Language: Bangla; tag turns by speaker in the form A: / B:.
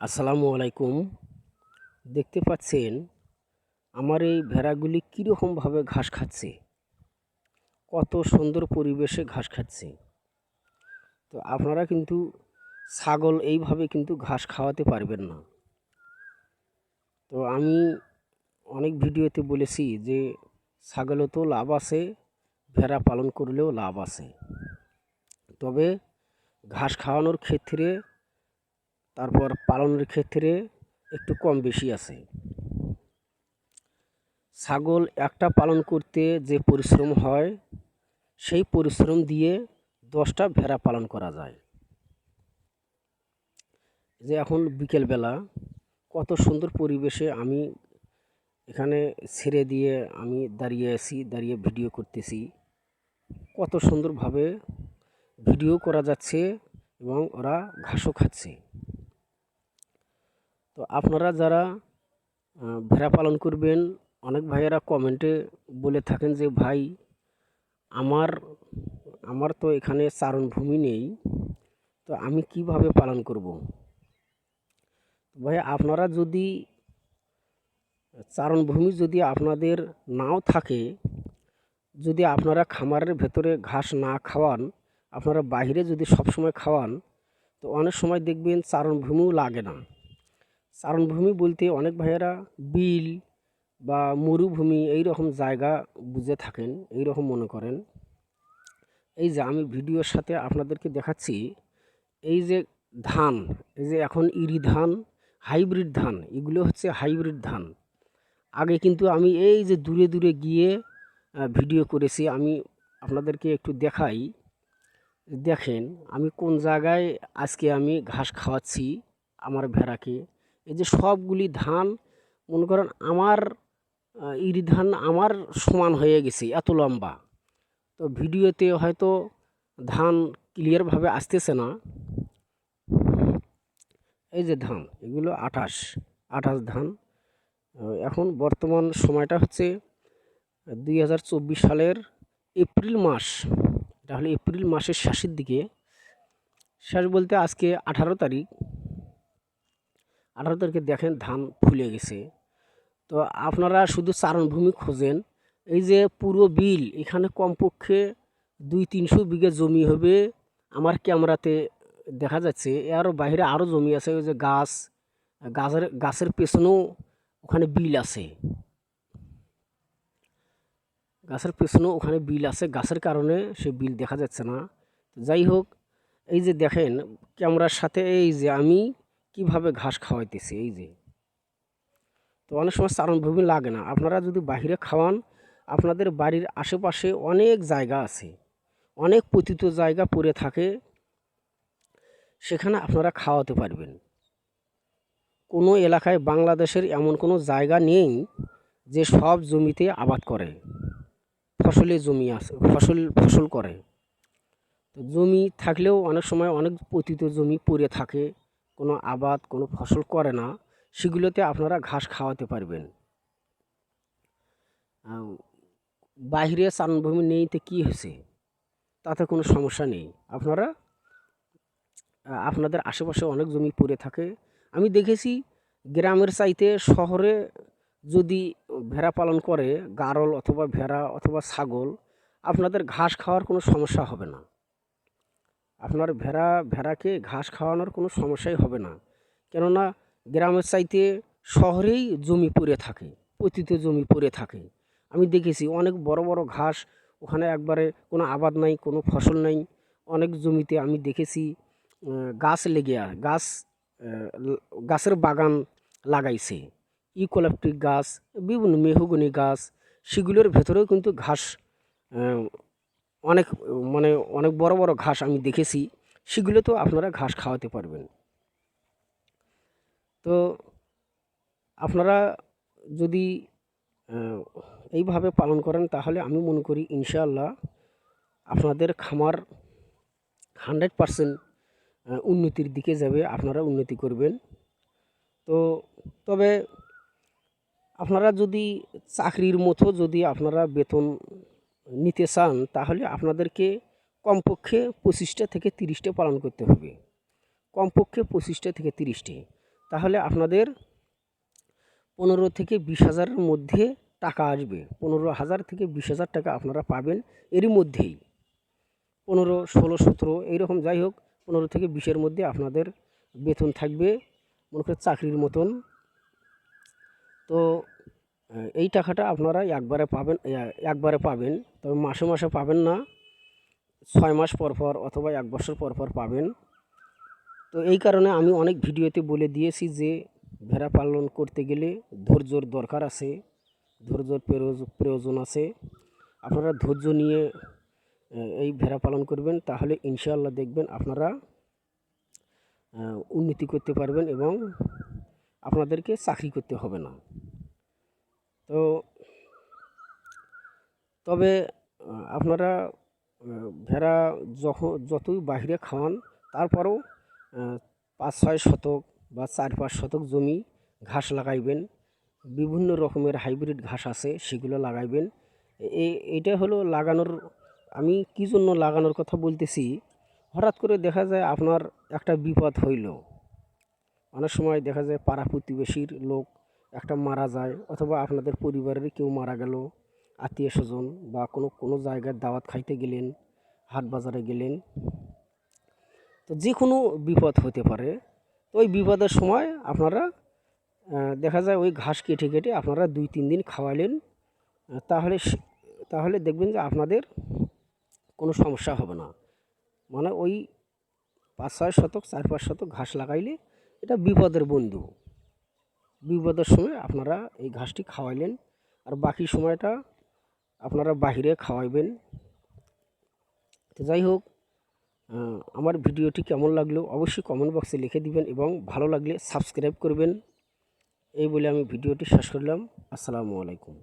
A: আসসালামু আলাইকুম। দেখতে পাচ্ছেন, আমার এই ভেড়াগুলি কীরকমভাবে ঘাস খাচ্ছে? কত সুন্দর পরিবেশে ঘাস খাচ্ছে। তো আপনারা কিন্তু ছাগল এইভাবে কিন্তু ঘাস খাওয়াতে পারবেন না। তো আমি অনেক ভিডিওতে বলেছি যে ছাগলও তো লাভ আছে, ভেড়া পালন করলেও লাভ আছে। তবে ঘাস খাওয়ানোর ক্ষেত্রে, তারপর পালনের ক্ষেত্রে একটু কম বেশি আছে। ছাগল একটা পালন করতে যে পরিশ্রম হয়, সেই পরিশ্রম দিয়ে দশটা ভেড়া পালন করা যায়। যে এখন বিকেলবেলা, কত সুন্দর পরিবেশে আমি এখানে ছেড়ে দিয়ে আমি দাঁড়িয়ে আছি, দাঁড়িয়ে ভিডিও করতেছি। কত সুন্দরভাবে ভিডিও করা যাচ্ছে এবং ওরা ঘাসও খাচ্ছে। তো আপনারা যারা ভেড়া পালন করবেন, অনেক ভাইয়েরা কমেন্টে বলে থাকেন যে, ভাই, আমার আমার তো এখানে চারণভূমি নেই, তো আমি কীভাবে পালন করব? ভাই, আপনারা যদি, চারণভূমি যদি আপনাদের নাও থাকে, যদি আপনারা খামারের ভেতরে ঘাস না খাওয়ান আপনারা বাইরে যদি সবসময় খাওয়ান, তো অনেক সময় দেখবেন চারণভূমিও লাগে না। চারণভূমি বলতে অনেক ভাইয়েরা বিল বা মরুভূমি এই রকম জায়গা বুঝে থাকেন এই রকম মনে করেন। এই যে আমি ভিডিওর সাথে আপনাদেরকে দেখাচ্ছি, এই যে ধান, এই যে এখন ইরি ধান, হাইব্রিড ধান, এগুলো হচ্ছে হাইব্রিড ধান। আগে কিন্তু আমি এই যে দূরে দূরে গিয়ে ভিডিও করেছি, আমি আপনাদেরকে একটু দেখাই। দেখেন, আমি কোন জায়গায় আজকে আমি ঘাস খাওয়াচ্ছি আমার ভেড়াকে? এই যে সবগুলি ধান, মনে করেন আমার ইরি ধান আমার সমান হয়ে গেছে, এত লম্বা। তো ভিডিওতে হয়তো ধান ক্লিয়ারভাবে আসতেছে না। এই যে ধান, এগুলো আঠাশ আঠাশ ধান। এখন বর্তমান সময়টা হচ্ছে দুই হাজার চব্বিশ সালের এপ্রিল মাস। এটা এপ্রিল মাসের শেষের দিকে, শেষ বলতে আজকে আঠারো তারিখ, আঠারো তারিখে দেখেন ধান ফুলে গেছে। তো আপনারা শুধু চারণভূমি খোঁজেন, এই যে পুরো বিল, এখানে কমপক্ষে দুই তিনশো বিঘে জমি হবে। আমার ক্যামেরাতে দেখা যাচ্ছে আরও বাইরে আরও জমি আছে, ওই যে গাছ, গাছের গাছের পেছনেও ওখানে বিল আছে। গাছের পেছনেও ওখানে বিল আছে, গাছের কারণে সে বিল দেখা যাচ্ছে না। যাই হোক, এই যে দেখেন ক্যামেরার সাথে এই যে আমি কীভাবে ঘাস খাওয়াইতেছি, এই যে। তো অনেক সময় চারণভূমি লাগে না। আপনারা যদি বাইরে খাওয়ান, আপনাদের বাড়ির আশেপাশে অনেক জায়গা আছে, অনেক পতিত জায়গা পড়ে থাকে, সেখানে আপনারা খাওয়াতে পারবেন। কোনো এলাকায় বাংলাদেশের এমন কোনো জায়গা নেই যে সব জমিতে আবাদ করে। ফসলের জমি আছে, ফসল ফসল করে। তো জমি থাকলেও অনেক সময় অনেক পতিত জমি পড়ে থাকে, কোনো আবাদ, কোনো ফসল করে না, সেগুলোতে আপনারা ঘাস খাওয়াতে পারবেন। বাইরে চারণভূমি নেই তো কী হয়েছে? তাতে কোনো সমস্যা নেই। আপনারা আপনাদের আশেপাশে অনেক জমি পড়ে থাকে। আমি দেখেছি গ্রামের চাইতে শহরে যদি ভেড়া পালন করে, গারল অথবা ভেড়া অথবা ছাগল, আপনাদের ঘাস খাওয়ার কোনো সমস্যা হবে না। আপনার ভেড়া, ভেড়াকে ঘাস খাওয়ানোর কোনো সমস্যাই হবে না। কেননা, গ্রামের চাইতে শহরেই জমি পড়ে থাকে, পতিত জমি পড়ে থাকে। আমি দেখেছি অনেক বড় বড় ঘাস, ওখানে একবারে কোনো আবাদ নাই, কোনো ফসল নাই। অনেক জমিতে আমি দেখেছি গাছ লেগে, গাছ গাছের বাগান লাগাইছে। ইকোলেপটিক গাছ, বিভিন্ন মেহগনি গাছ, সেগুলোর ভেতরেও কিন্তু ঘাস অনেক মানে অনেক বড় বড় ঘাস আমি দেখেছি সেগুলো তো আপনারা ঘাস খাওয়াতে পারবেন। তো আপনারা যদি এইভাবে পালন করেন, তাহলে আমি মনে করি ইনশাআল্লাহ আপনাদের খামার হান্ড্রেড পারসেন্ট উন্নতির দিকে যাবে, আপনারা উন্নতি করবেন। তো তবে আপনারা যদি চাকরির মতো যদি আপনারা বেতন নিতে চান, তাহলে আপনাদেরকে কমপক্ষে পঁচিশটা থেকে তিরিশটা পালন করতে হবে। কমপক্ষে পঁচিশটা থেকে তিরিশটি। তাহলে আপনাদের পনেরো থেকে বিশ হাজারের মধ্যে টাকা আসবে। পনেরো হাজার থেকে বিশ হাজার টাকা আপনারা পাবেন এরই মধ্যেই। পনেরো, ষোলো, সতেরো এইরকম যাই হোক, পনেরো থেকে বিশের মধ্যে আপনাদের বেতন থাকবে। মনে করে চাকরির মতন তো এই টাকাটা আপনারা একবারে পাবেন একবারে পাবেন। তবে মাসে মাসে পাবেন না। ছয় মাস পর পর অথবা এক বছর পর পর পাবেন। তো এই কারণে আমি অনেক ভিডিওতে বলে দিয়েছি যে, ভেড়া পালন করতে গেলে ধৈর্যর দরকার আছে। ধৈর্যর প্রয়োজ- প্রয়োজন আছে। আপনারা ধৈর্য নিয়ে এই ভেড়া পালন করবেন, তাহলে ইনশাআল্লাহ দেখবেন আপনারা উন্নতি করতে পারবেন এবং আপনাদেরকে চাকরি করতে হবে না। তো তবে আপনারা ভেড়া যখন যতই বাইরে খাওয়ান, তারপরেও পাঁচ ছয় শতক বা চার পাঁচ শতক জমি ঘাস লাগাইবেন। বিভিন্ন রকমের হাইব্রিড ঘাস আছে, সেগুলো লাগাইবেন। এটা হলো লাগানোর, আমি কী জন্য লাগানোর কথা বলতেছি, হঠাৎ করে দেখা যায় আপনার একটা বিপদ হইল। অনেক সময় দেখা যায় পাড়া প্রতিবেশীর লোক একটা মারা যায় অথবা আপনাদের পরিবারের কেউ মারা গেল, আত্মীয় স্বজন বা কোনো কোনো জায়গায় দাওয়াত খাইতে গেলেন, হাট বাজারে গেলেন, তো যে কোনো বিপদ হতে পারে। তো ওই বিপদের সময় আপনারা দেখা যায় ওই ঘাস কেটে কেটে আপনারা দুই, তিন দিন খাওয়ালেন, তাহলে তাহলে দেখবেন যে আপনাদের কোনো সমস্যা হবে না। মানে ওই পাঁচ, ছয় শতক, চার, পাঁচ শতক ঘাস লাগাইলে এটা বিপদের বন্ধু। বিপদের সময় আপনারা এই ঘাসটি খাওয়াইলেন আর বাকি সময়টা আপনারা বাহিরে খাওয়াইবেন। তো যাই হোক আমার ভিডিওটি কেমন লাগল অবশ্যই কমেন্ট বক্সে লিখে দিবেন এবং ভালো লাগলে সাবস্ক্রাইব করবেন। এই বলে আমি ভিডিওটি শেষ করলাম। আসসালামু আলাইকুম।